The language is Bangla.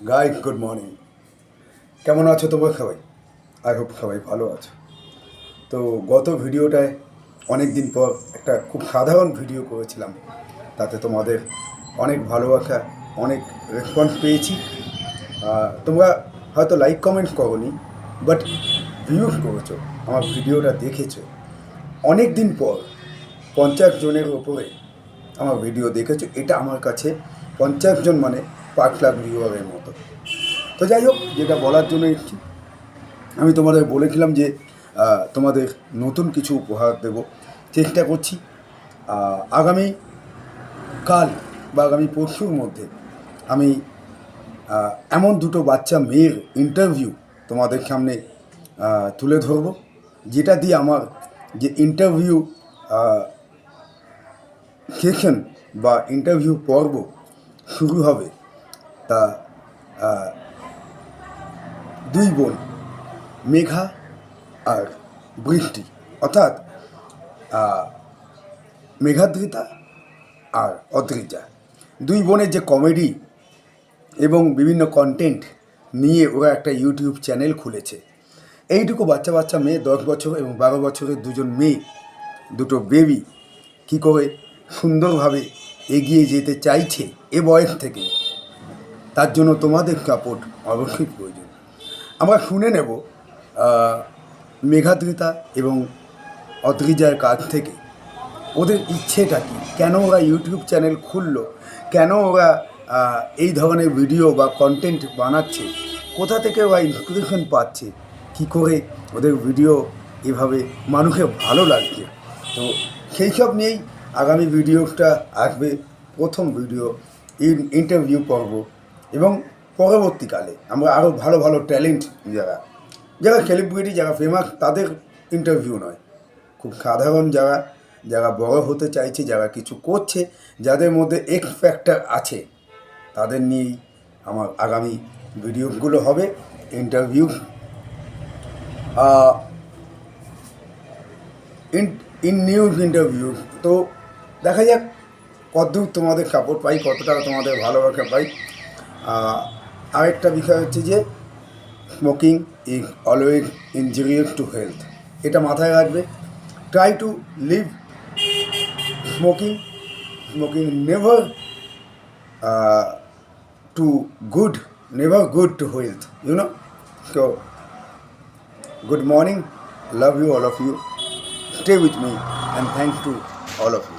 গাই গুড মর্নিং কেমন আছো তোমরা সবাই? আই হোপ সবাই ভালো আছো। তো গত ভিডিওটায় অনেক দিন পর একটা খুব সাধারণ ভিডিও করেছিলাম। তাতে তোমাদের অনেক ভালোবাসা, অনেক রেসপন্স পেয়েছি। তোমরা হয়তো লাইক কমেন্ট করনি বাট ভিউজ করেছ, আমার ভিডিওটা দেখেছ। অনেক দিন পর পঞ্চাশ জনের ওপরে আমার ভিডিও দেখেছ। এটা আমার কাছে পঞ্চাশ জন মানে লাখ ভিউয়ারের মতো। তো যাই হোক, যেটা বলার জন্য এসেছি। আমি তোমাদের বলেছিলাম যে তোমাদের নতুন কিছু উপহার দেব। চেষ্টা করছি। আগামী কাল বা আগামী পরশুর মধ্যে আমি এমন দুটো বাচ্চা মেয়ের ইন্টারভিউ তোমাদের সামনে তুলে ধরবো। যেটা দিয়ে আমার যে ইন্টারভিউ সেশন বা ইন্টারভিউ পর্ব শুরু হবে তা দুই বোন, মেঘা আর বৃষ্টি অর্থাৎ মেঘাদ্রিতা আর অদ্রিজা দুই বোনের যে কমেডি এবং বিভিন্ন কন্টেন্ট নিয়ে ওরা একটা ইউটিউব চ্যানেল খুলেছে। এইটুকু বাচ্চা বাচ্চা মেয়ে, দশ বছর এবং বারো বছরের দুজন মেয়ে, দুটো বেবি কী করে সুন্দরভাবে এগিয়ে যেতে চাইছে এ বয়স থেকে। তার জন্য তোমাদের সাপোর্ট অবশ্যই প্রয়োজন। আমরা শুনে নেব মেঘাদ্রিতা এবং অদ্রিজার কাছ থেকে ওদের ইচ্ছেটা কী? কেন ওরা ইউটিউব চ্যানেল খুললো? কেন ওরা এই ধরনের ভিডিও বা কন্টেন্ট বানাচ্ছে? কোথা থেকে ওরা ইন্সপিরেশন পাচ্ছে? কী করে ওদের ভিডিও এভাবে মানুষের ভালো লাগছে? তো সেই সব নিয়েই আগামী ভিডিওটা আসবে। প্রথম ভিডিও ইন- ইন্টারভিউ পর্ব। এবং পরবর্তীকালে আমরা আরও ভালো ভালো ট্যালেন্ট যারা যারা সেলিব্রিটি যারা ফেমাস তাদের ইন্টারভিউ নয়। খুব সাধারণ যারা যারা বড় হতে চাইছে, যারা কিছু করছে, যাদের মধ্যে এক্স ফ্যাক্টর আছে, তাদের নিয়েই আমার আগামী ভিডিওগুলো হবে interview in in news interview তো দেখা যাক কতদূর তোমাদের সাপোর্ট পাই, কতটা তোমাদের ভালোবাসা পাই। আরেকটা বিষয় হচ্ছে যে smoking is always injurious to health এটা মাথায় রাখবে। Try to leave smoking smoking never to good never good to health you know so good morning, love you, all of you stay with me and thanks to all of you